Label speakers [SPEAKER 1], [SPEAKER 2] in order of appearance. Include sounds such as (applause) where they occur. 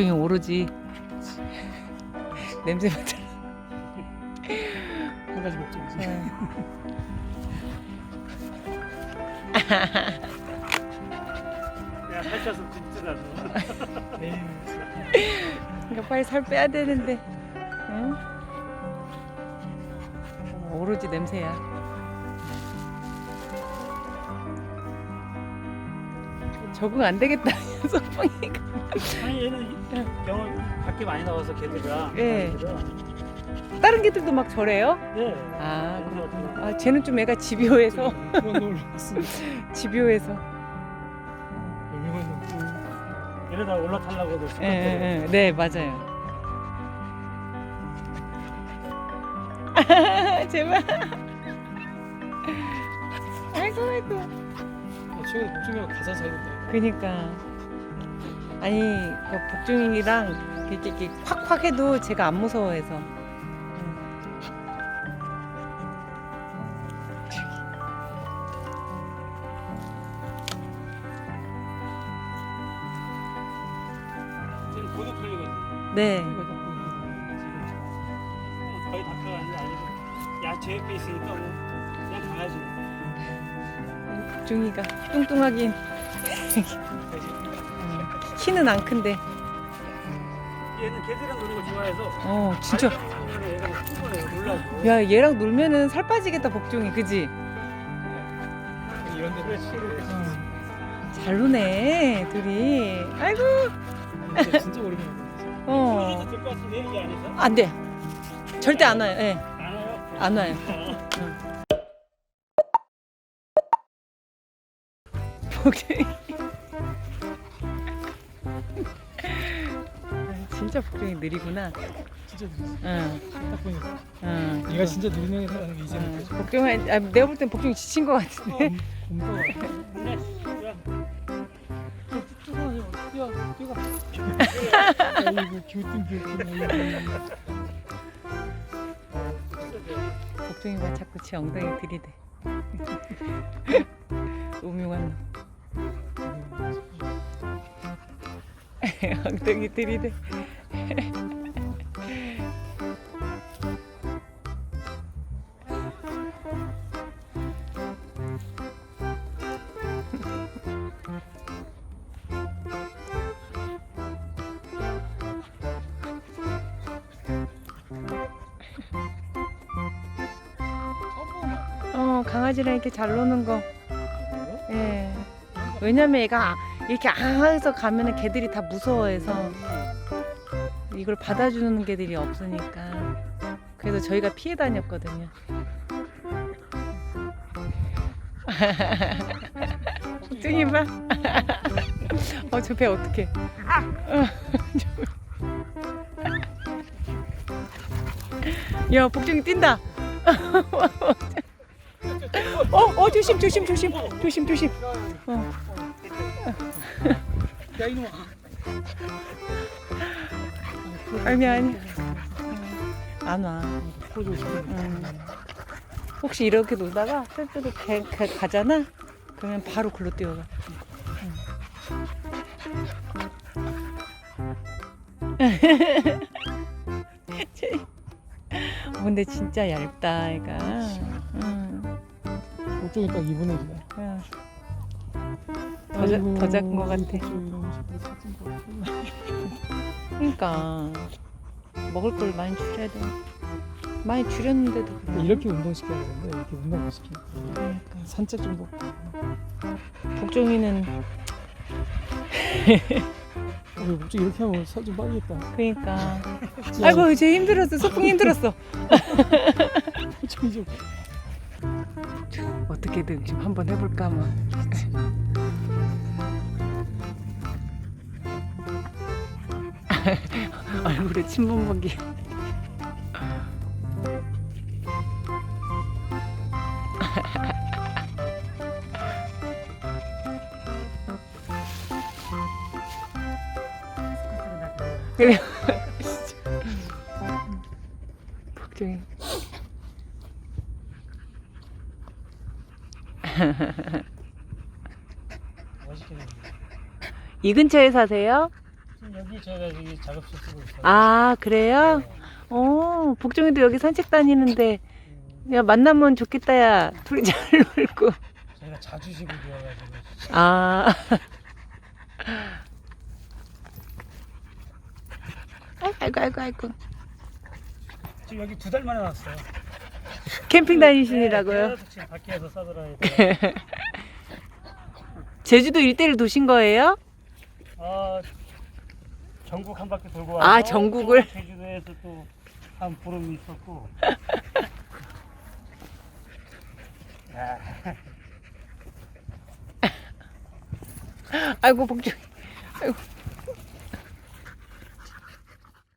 [SPEAKER 1] 복종이 오로지 (laughs) 냄새 맡아.
[SPEAKER 2] 한 가지 목적이지.
[SPEAKER 3] 야 살쪄서 굶지라도
[SPEAKER 2] 에이,
[SPEAKER 1] 그러니까 빨리 살 빼야 되는데. 응? 오로지 냄새야. 적응 안 되겠다. (laughs) 소풍이가.
[SPEAKER 3] 아니 얘는 경험 밖에 많이 나와서 걔들아
[SPEAKER 1] 예.
[SPEAKER 3] 걔들은.
[SPEAKER 1] 다른 개들도 막 저래요?
[SPEAKER 3] 네
[SPEAKER 1] 아. 아 쟤는 좀 애가 집요해서. (laughs) 집요해서.
[SPEAKER 3] 이러다 올라타려고 해도
[SPEAKER 1] 예, 예, 예. 네 맞아요. (laughs) 제발. 아이고 아이고.
[SPEAKER 2] 어, 최근에 목소리가 가사 잘 된다.
[SPEAKER 1] 그니까 아니 그 복중이랑 이렇게, 이렇게 콱콱 해도 제가 안 무서워해서.
[SPEAKER 3] 지금 고독 걸리거든
[SPEAKER 1] 네.
[SPEAKER 3] 거의 다 커가는데 아니고 야제 옆에 있으니까 뭐 그냥 강아지
[SPEAKER 1] 복중이가 뚱뚱하긴 키는 안 큰데.
[SPEAKER 3] 얘는 걔들이랑 노는 거 좋아해서
[SPEAKER 1] 어 진짜.
[SPEAKER 3] 놀라고
[SPEAKER 1] 야 얘랑 놀면은 살 빠지겠다 복중이 그지?
[SPEAKER 2] 이런 데
[SPEAKER 3] 그렇지 그렇지
[SPEAKER 1] 잘 노네 둘이. 아이고.
[SPEAKER 2] 진짜, 오랜만에. 어.
[SPEAKER 3] 안
[SPEAKER 1] 돼. 절대 안 와요. 예.
[SPEAKER 3] 안 와요
[SPEAKER 1] 안 와요. (laughs) 복중이. 진짜 복중이 느리구나.
[SPEAKER 2] 진짜 느렸어.
[SPEAKER 1] 응,
[SPEAKER 2] 딱 보니까.
[SPEAKER 1] 응.
[SPEAKER 2] 얘가 진짜 애라는 게 이제는
[SPEAKER 1] 응.
[SPEAKER 2] 느껴져.
[SPEAKER 1] 복중이, 아, 내가 볼 땐 복중이 지친 것 같은데.
[SPEAKER 2] 뛰어, 뛰어가. 아이고, 교등, 교등. 아이고.
[SPEAKER 1] 복중이가 자꾸 지 엉덩이 들이대. (laughs) 음흉한 놈. (laughs) 엉덩이 들이대. 어, 강아지랑 이렇게 잘 노는 거. 예. 왜냐면 얘가 이렇게 앙해서 가면은 개들이 다 무서워해서 이걸 받아주는 개들이 없으니까. 그래서 저희가 피해 다녔거든요. 복중이 봐. 어, 저 배 어떡해. 어, 저- 야, 복중이 뛴다. 어, 어, 조심, 조심, 조심, 조심, 조심. 어.
[SPEAKER 2] 야, 이놈아.
[SPEAKER 1] 아니, 아니. 안 와. 음. 혹시 이렇게 놀다가 저쪽에 개, 개 가잖아? 그러면 바로 글로 뛰어가. 어, (laughs) 근데 진짜 얇다, 얘가. 응.
[SPEAKER 2] 목적이 딱 2분의 1이다.
[SPEAKER 1] 응. 더, 자, 더 작은 것 같아. 그러니까 먹을 걸 많이 줄여야 돼. 많이 줄였는데도 그래.
[SPEAKER 2] 이렇게 운동시켜야 되는데 이렇게 운동 못 시키니까
[SPEAKER 1] 그러니까.
[SPEAKER 2] 산책 정도
[SPEAKER 1] 복종이는 (laughs)
[SPEAKER 2] 우리 목적 이렇게 하면 살 좀 빠지겠다
[SPEAKER 1] 그러니까. 아이고 이제 힘들었어. 소풍 힘들었어.
[SPEAKER 2] 좀
[SPEAKER 1] 어떻게든 좀 한번 해볼까 뭐. (laughs) 얼굴에 침범벅이. 그래. (laughs)
[SPEAKER 2] 맛있게 (laughs)
[SPEAKER 1] 이 근처에 사세요?
[SPEAKER 3] 지금 여기 제가 여기 작업실 쓰고 있어요.
[SPEAKER 1] 아 그래요? 어 복종이도 여기 산책 다니는데
[SPEAKER 3] 음,
[SPEAKER 1] 야 만나면 좋겠다 야 둘이 잘 (laughs) 놀고
[SPEAKER 3] 제가 자주 지고 되어가지고
[SPEAKER 1] 아 아이고 아이고 아이고
[SPEAKER 3] 지금 여기 두 달 만에 왔어요.
[SPEAKER 1] 캠핑
[SPEAKER 3] 네,
[SPEAKER 1] 다니시느라고요?
[SPEAKER 3] 계속 지금 밖에서 싸돌아야 돼. (laughs)
[SPEAKER 1] 제주도 일대를 도신 거예요?
[SPEAKER 3] 아 전국 한 바퀴 돌고 와서
[SPEAKER 1] 아, 전국을?
[SPEAKER 3] 또 제주도에서 또 한 보름 있었고. 야, (laughs)
[SPEAKER 1] 아이고 복종 아이고